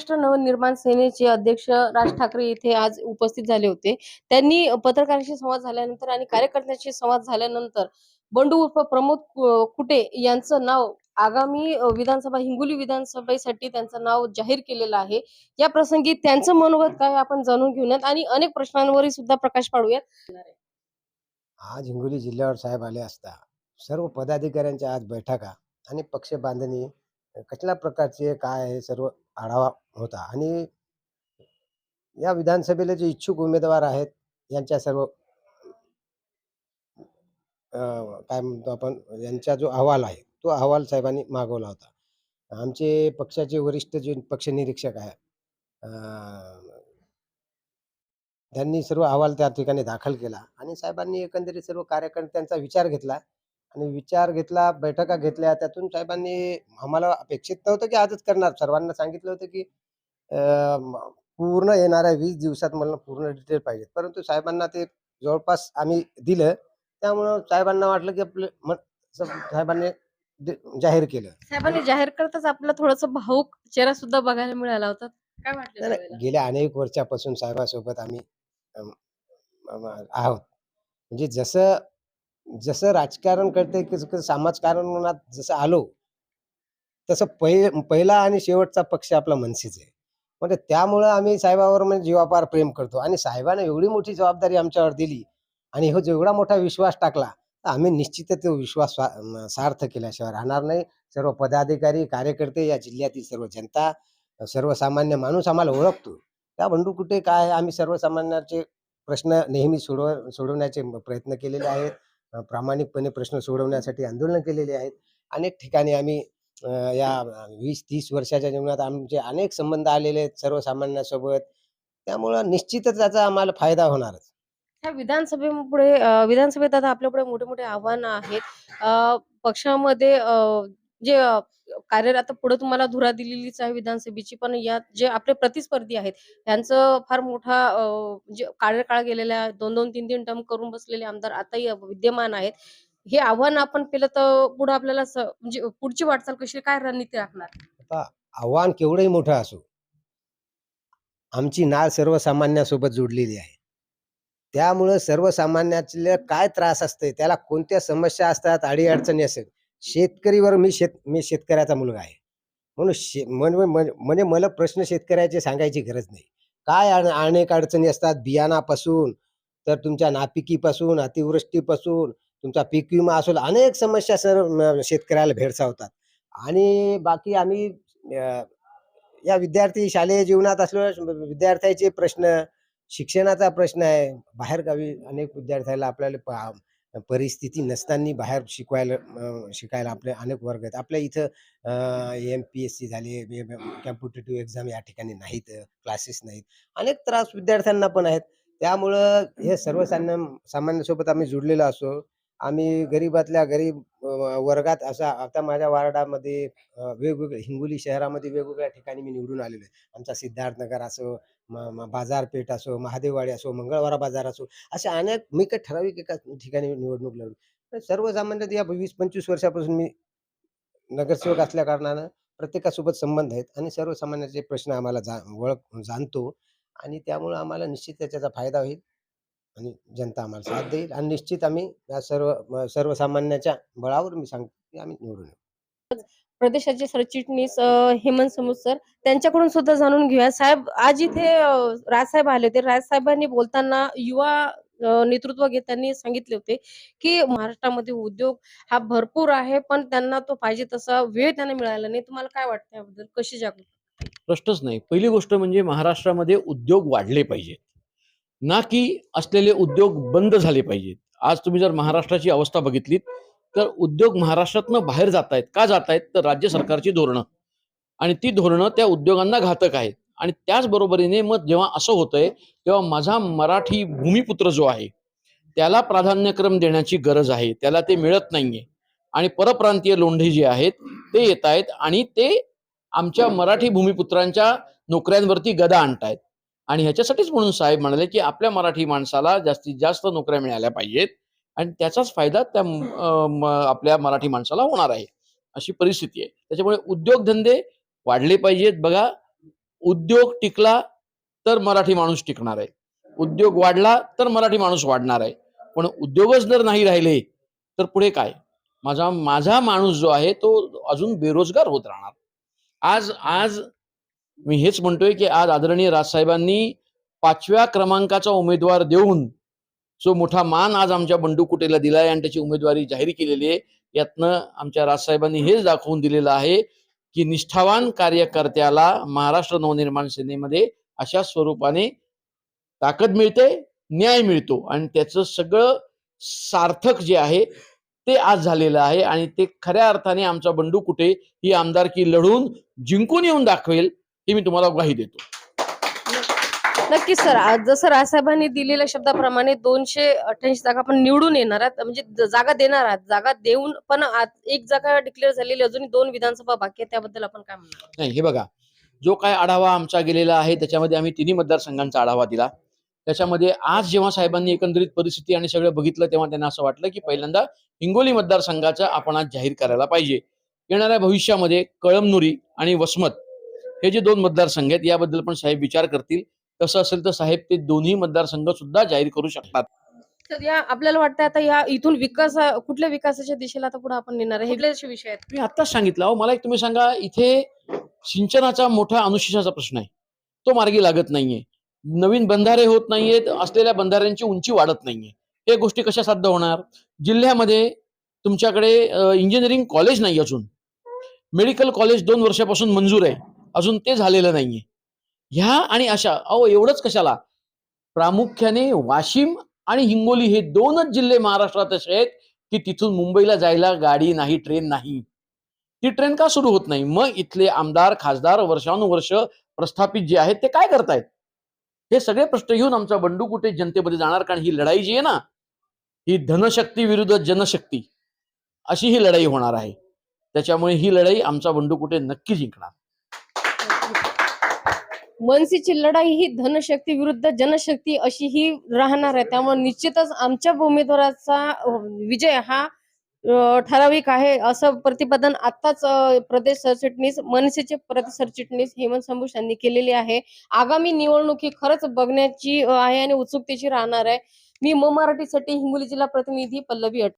महाराष्ट्र नवनिर्माण सेनेचे अध्यक्ष राज ठाकरे येथे आज उपस्थित झाले होते. त्यांनी पत्रकारांशी संवाद झाल्यानंतर आणि कार्यकर्त्यांशी संवाद झाल्यानंतर बंडू उर्फ प्रमोद कुटे यांचं नाव आगामी विधानसभा हिंगोली विधानसभेसाठी त्यांचं नाव जाहीर केलेलं आहे. या प्रसंगी त्यांचं मनोगत काय आपण जाणून घेऊयात आणि अनेक प्रश्नांवरही सुद्धा प्रकाश पाडूयात. आज हिंगोली जिल्ह्यावर साहेब आले असता सर्व पदाधिकाऱ्यांच्या आज बैठका आणि पक्ष बांधणी कसल्या प्रकारचे काय आहे सर्व आढावा होता. आणि या विधानसभेला जे इच्छुक उमेदवार आहेत यांच्या सर्व काय म्हणतो आपण यांचा जो अहवाल आहे तो अहवाल साहेबांनी मागवला होता. आमचे पक्षाचे वरिष्ठ जे पक्ष निरीक्षक आहे त्यांनी सर्व अहवाल त्या ठिकाणी दाखल केला. आणि साहेबांनी एकंदरीत सर्व कार्यकर्त्यांचा विचार घेतला. आणि विचार घेतला बैठका घेतल्या. त्यातून साहेबांनी आम्हाला अपेक्षित नव्हतं की आजच करणार. सर्वांना सांगितलं होतं की पूर्ण येणाऱ्या वीस दिवसात मला पूर्ण डिटेल पाहिजे परंतु साहेबांना ते जवळपास आम्ही दिलं. त्यामुळं साहेबांना वाटलं की आपलं साहेबांनी जाहीर केलं. साहेबांनी जाहीर करताच आपला थोडासा भाऊक चेहरा सुद्धा बघायला मिळाला होता. काय वाटलं? गेल्या अनेक वर्षापासून साहेबासोबत आम्ही आहोत. म्हणजे जसं जसं राजकारण करते की समाजकारणात जसं आलो तसं पहि पहिला आणि शेवटचा पक्ष आपला मनसेच आहे. म्हणजे त्यामुळं आम्ही साहेबावर म्हणजे जीवापार प्रेम करतो. आणि साहेबाने एवढी मोठी जबाबदारी आमच्यावर दिली आणि हो जेवढा मोठा विश्वास टाकला तर आम्ही निश्चितच तो विश्वास सार्थ केल्याशिवाय राहणार नाही. सर्व पदाधिकारी कार्यकर्ते या जिल्ह्यातील सर्व जनता सर्वसामान्य माणूस आम्हाला ओळखतो. त्या बंडू कुठे काय आहे, आम्ही सर्वसामान्याचे प्रश्न नेहमी सोडव सोडवण्याचे प्रयत्न केलेले आहेत. प्रामाणिकपणे प्रश्न सोडवण्यासाठी आंदोलन केलेले आहेत. अनेक ठिकाणी आम्ही या वीस तीस वर्षाच्या जीवनात आमचे अनेक संबंध आलेले आहेत सर्वसामान्यांसोबत. त्यामुळं निश्चितच त्याचा आम्हाला फायदा होणारच. ह्या विधानसभेपुढे विधानसभेत आता आपल्यापुढे मोठे मोठे आव्हानं आहेत. पक्षामध्ये जे कार्य आता पुढे तुम्हाला धुरा दिलेलीच आहे विधानसभेची पण यात जे आपले प्रतिस्पर्धी आहेत त्यांचं फार मोठा म्हणजे कार्यकाळ गेलेला आहे दोन दोन तीन तीन टर्म करून बसलेले आमदार आताही विद्यमान आहेत. हे आव्हान आपण केलं तर पुढे आपल्याला म्हणजे पुढची वाटचाल कशी काय रणनीती राखणार आता आव्हान केवढंही मोठं असो आमची नाळ सर्वसामान्यासोबत जोडलेली आहे. त्यामुळं सर्वसामान्याला काय त्रास असते त्याला कोणत्या समस्या असतात अडीअडचणी असेल शेतकरीवर मी शेत मी शेतकऱ्याचा मुलगा आहे. म्हणून शे म्हण- म्हणजे मला प्रश्न शेतकऱ्याचे सांगायची गरज नाही. काय अनेक अडचणी असतात बियाणापासून तर तुमच्या नापिकीपासून अतिवृष्टीपासून तुमचा पीक विमा असेल अनेक समस्या सर शेतकऱ्याला भेडसावतात. आणि बाकी आम्ही या विद्यार्थी शालेय जीवनात असलेल्या विद्यार्थ्याचे प्रश्न शिक्षणाचा प्रश्न आहे. बाहेरगावी अनेक विद्यार्थ्याला आपल्याला परिस्थिती नसताना बाहेर शिकवायला शिकायला आपले अनेक वर्ग आहेत. आपल्या इथं एम पी एस सी झाले कॉम्पिटेटिव्ह एक्झाम या ठिकाणी नाहीत क्लासेस नाहीत. अनेक त्रास विद्यार्थ्यांना पण आहेत. त्यामुळं हे सर्वसामान्य सामान्यासोबत आम्ही जुडलेलो असो आम्ही गरीबातल्या गरीब वर्गात असा आता माझ्या वार्डामध्ये वेगवेगळे हिंगोली शहरामध्ये वेगवेगळ्या ठिकाणी मी निवडून आलेलो आहे. आमचा सिद्धार्थनगर असो म- बाजारपेठ असो महादेववाडी असो मंगळवारा बाजार असो असे अनेक मी काही ठराविक एका ठिकाणी निवडणूक लढलो तर या वीस पंचवीस वर्षापासून मी नगरसेवक असल्या कारणानं प्रत्येकासोबत संबंध आहेत आणि सर्वसामान्याचे प्रश्न आम्हाला जा ओळख जाणतो आणि त्यामुळं आम्हाला निश्चित त्याचा फायदा होईल. आणि जनता आम्हाला साथ देईल. आणि निश्चित आम्ही या सर्व सर्वसामान्याच्या बळावर मी सांगतो की आम्ही निवडून येऊ. प्रदेशाचे सरचिटणीस हेमंत समूत सर त्यांच्याकडून सुद्धा जाणून घेऊया. साहेब आज इथे राजसाहेब आले होते. राजसाहेबांनी बोलताना युवा नेतृत्व घेत त्यांनी सांगितले होते की महाराष्ट्रामध्ये उद्योग हा भरपूर आहे पण त्यांना तो पाहिजे तसा वेळ त्यांना मिळाला नाही. तुम्हाला काय वाटतं याबद्दल? कशी जागृत प्रश्नच नाही. पहिली गोष्ट म्हणजे महाराष्ट्रामध्ये उद्योग वाढले पाहिजेत. ना की असलेले उद्योग बंद झाले पाहिजेत. आज तुम्ही जर महाराष्ट्राची अवस्था बघितलीत तर उद्योग महाराष्ट्रातनं बाहेर जात आहेत का जात आहेत तर राज्य सरकारची धोरणं. आणि ती धोरणं त्या उद्योगांना घातक आहेत. आणि त्याचबरोबरीने मग जेव्हा असं होतंय तेव्हा माझा मराठी भूमिपुत्र जो आहे त्याला प्राधान्यक्रम देण्याची गरज आहे. त्याला ते मिळत नाहीये. आणि परप्रांतीय लोंढे जे आहेत ते येत आहेत आणि ते आमच्या मराठी भूमिपुत्रांच्या नोकऱ्यांवरती गदा आणतायत. आणि ह्याच्यासाठीच म्हणून साहेब म्हणाले की आपल्या मराठी माणसाला जास्तीत जास्त नोकऱ्या मिळाल्या पाहिजेत. आणि त्याचाच फायदा त्या आपल्या मराठी माणसाला होणार आहे. अशी परिस्थिती आहे. त्याच्यामुळे उद्योगधंदे वाढले पाहिजेत. बघा उद्योग टिकला तर मराठी माणूस टिकणार आहे. उद्योग वाढला तर मराठी माणूस वाढणार आहे. पण उद्योगच जर नाही राहिले तर पुढे काय? माझा माझा माणूस जो आहे तो अजून बेरोजगार होत राहणार. आज आज मी हेच म्हणतोय की आज आदरणीय राजसाहेबांनी पाचव्या क्रमांकाचा उमेदवार देऊन जो मोठा मान आज आमच्या बंडू कुटेला दिलाय आणि त्याची उमेदवारी जाहीर केलेली आहे यातनं आमच्या राजसाहेबांनी हेच दाखवून दिलेलं आहे की निष्ठावान कार्यकर्त्याला महाराष्ट्र नवनिर्माण सेनेमध्ये अशा स्वरूपाने ताकद मिळते न्याय मिळतो आणि त्याचं सगळं सार्थक जे आहे ते आज झालेलं आहे आणि ते खऱ्या अर्थाने आमचा बंडू कुटे ही आमदारकी लढून जिंकून येऊन दाखवेल ही मी तुम्हाला ग्वाही देतो. नक्कीच सर. आज जसं राजसाहेबांनी दिलेल्या शब्दाप्रमाणे दोनशे अठ्ठ्याऐंशी जागा आपण निवडून येणार आहात. म्हणजे जागा देणार आहात. जागा देऊन पण आत- एक जागा डिक्लेअर झालेली अजूनही दोन विधानसभा बाकी आहे त्याबद्दल आपण काय म्हणणार नाही हे बघा. जो काय आढावा आमचा गेलेला आहे त्याच्यामध्ये आम्ही तिन्ही मतदारसंघांचा आढावा दिला. त्याच्यामध्ये आज जेव्हा साहेबांनी एकंदरीत परिस्थिती आणि सगळं बघितलं तेव्हा त्यांना असं वाटलं की पहिल्यांदा हिंगोली मतदारसंघाचा आपण आज जाहीर करायला पाहिजे. येणाऱ्या भविष्यामध्ये कळमनुरी आणि वसमत हे जे दोन मतदारसंघ आहेत याबद्दल पण साहेब विचार करतील. तसं असेल तर साहेब ते दोन्ही मतदारसंघ सुद्धा जाहीर करू शकतात. तर या आपल्याला वाटतं आता या इथून विकास कुठल्या विकासाच्या दिशेला आता पुढे आपण नेणार आहे? हे विषय आहेत? मी आत्ताच सांगितलं अहो मला एक तुम्ही सांगा इथे सिंचनाचा मोठा अनुशेषाचा प्रश्न आहे. तो मार्गी लागत नाहीये. नवीन बंधारे होत नाहीयेत असलेल्या बंधाऱ्यांची उंची वाढत नाहीये. हे गोष्टी कशा साध्य होणार? जिल्ह्यामध्ये तुमच्याकडे इंजिनिअरिंग कॉलेज नाही अजून. मेडिकल कॉलेज दोन वर्षापासून मंजूर आहे. अजून ते झालेलं नाहीये. ह्या आणि अशा अहो एवढंच कशाला? प्रामुख्याने वाशिम आणि हिंगोली हे दोनच जिल्हे महाराष्ट्रात असे आहेत की तिथून मुंबईला जायला गाडी नाही ट्रेन नाही. ती ट्रेन का सुरू होत नाही? मग इथले आमदार खासदार वर्षानुवर्ष प्रस्थापित जे आहेत ते काय करतायत? हे सगळे प्रश्न घेऊन आमचा बंडू कुठे जनतेमध्ये जाणार? कारण ही लढाई जी आहे ना ही धनशक्ती विरुद्ध जनशक्ती अशी ही लढाई होणार आहे. त्याच्यामुळे ही लढाई आमचा बंडू कुठे नक्की जिंकणार? मनसेची लढाई ही धनशक्ती विरुद्ध जनशक्ती अशी ही राहणार आहे. त्यामुळे निश्चितच आमच्या उमेदवाराचा विजय हा ठराविक आहे असं प्रतिपादन आताच प्रदेश सरचिटणीस मनसेचे प्रदेश सरचिटणीस हेमंत संभूष यांनी केलेली आहे. आगामी निवडणूक ही खरंच बघण्याची आहे आणि उत्सुकतेची राहणार आहे. मी म मराठीसाठी हिंगोली जिल्हा प्रतिनिधी पल्लवी अट